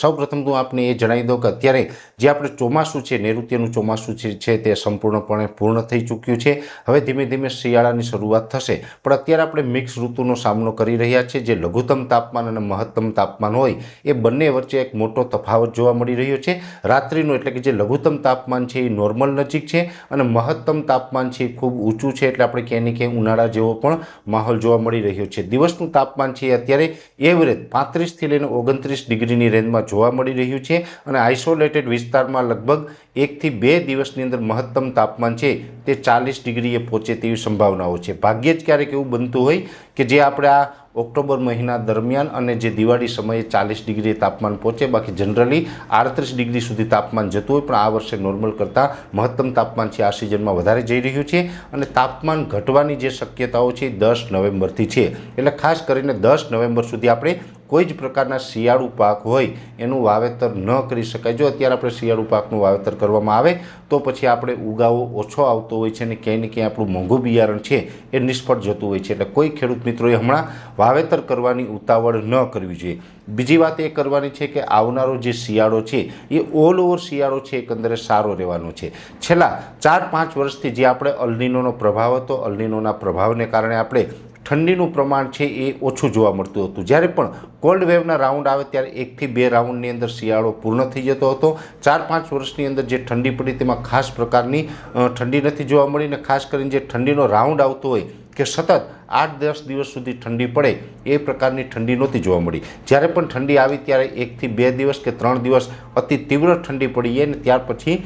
સૌપ્રથમ તો આપને એ જણાવી દઉં કે અત્યારે જે આપણે ચોમાસું છે, નૈઋત્યનું ચોમાસું છે તે સંપૂર્ણપણે પૂર્ણ થઈ ચૂક્યું છે. હવે ધીમે ધીમે શિયાળાની શરૂઆત થશે. પણ અત્યારે આપણે મિક્સ ઋતુનો સામનો કરી રહ્યા છીએ. જે લઘુત્તમ તાપમાન અને મહત્તમ તાપમાન હોય, એ બંને વચ્ચે એક મોટો તફાવત જોવા મળી રહ્યો છે. રાત્રિનું એટલે કે જે લઘુત્તમ તાપમાન છે, એ નોર્મલ નજીક છે અને મહત્તમ તાપમાન છે, એ ખૂબ ઊંચું છે એટલે આપણે ક્યાંય ને ક્યાંય ઉનાળા જેવો પણ માહોલ જોવા મળી રહ્યો છે. દિવસનું તાપમાન છે અત્યારે એવરેજ પાંત્રીસથી લઈને ઓગણત્રીસ ડિગ્રીની રેન્જમાં જોવા મળી રહ્યું છે અને આઇસોલેટેડ વિસ્તારમાં લગભગ એકથી બે દિવસની અંદર મહત્તમ તાપમાન છે તે ચાલીસ ડિગ્રીએ પહોંચે તેવી સંભાવનાઓ છે. ભાગ્યે જ ક્યારેક એવું બનતું હોય કે જે આપણે આ ઓક્ટોબર મહિના દરમિયાન અને જે દિવાળી સમયે ચાલીસ ડિગ્રી તાપમાન પહોંચે, બાકી જનરલી આડત્રીસ ડિગ્રી સુધી તાપમાન જતું હોય, પણ આ વર્ષે નોર્મલ કરતાં મહત્તમ તાપમાન છે આ સિઝનમાં વધારે જઈ રહ્યું છે અને તાપમાન ઘટવાની જે શક્યતાઓ છે દસ નવેમ્બરથી છે. એટલે ખાસ કરીને દસ નવેમ્બર સુધી આપણે કોઈ જ પ્રકારના શિયાળુ પાક હોય એનું વાવેતર ન કરી શકાય. જો અત્યારે આપણે શિયાળુ પાકનું વાવેતર કરવામાં આવે, તો પછી આપણે ઉગાવો ઓછો આવતો હોય છે અને ક્યાંય ને ક્યાંય આપણું મોંઘું બિયારણ છે એ નિષ્ફળ જતું હોય છે. એટલે કોઈ ખેડૂત મિત્રોએ હમણાં વાવેતર કરવાની ઉતાવળ ન કરવી જોઈએ. બીજી વાત એ કરવાની છે કે આવનારો જે શિયાળો છે, એ ઓલ ઓવર શિયાળો છે, એકંદરે સારો રહેવાનો છે. છેલ્લા ચાર પાંચ વર્ષથી જે આપણે અલનીનોનો પ્રભાવ હતો, અલનીનોના પ્રભાવને કારણે આપણે ઠંડીનું પ્રમાણ છે એ ઓછું જોવા મળતું હતું. જ્યારે પણ કોલ્ડ વેવના રાઉન્ડ આવે ત્યારે એકથી બે રાઉન્ડની અંદર શિયાળો પૂર્ણ થઈ જતો હતો. ચાર પાંચ વર્ષની અંદર જે ઠંડી પડી તેમાં ખાસ પ્રકારની ઠંડી નથી જોવા મળી ને ખાસ કરીને જે ઠંડીનો રાઉન્ડ આવતો હોય કે સતત આઠ દસ દિવસ સુધી ઠંડી પડે, એ પ્રકારની ઠંડી નહોતી જોવા મળી. જ્યારે પણ ઠંડી આવી ત્યારે એકથી બે દિવસ કે ત્રણ દિવસ અતિ તીવ્ર ઠંડી પડી અને ત્યાર પછી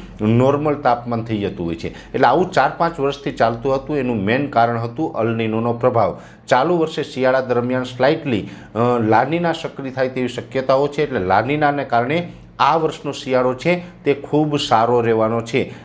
નોર્મલ તાપમાન થઈ જતું હોય છે. એટલે આવું ચાર પાંચ વર્ષથી ચાલતું હતું, એનું મેઇન કારણ હતું અલનીનોનો પ્રભાવ. ચાલુ વર્ષે શિયાળા દરમિયાન સ્લાઇટલી લાનીના સક્રિય થાય તેવી શક્યતાઓ છે, એટલે લાનીનાને કારણે આ વર્ષનો શિયાળો છે તે ખૂબ સારો રહેવાનો છે.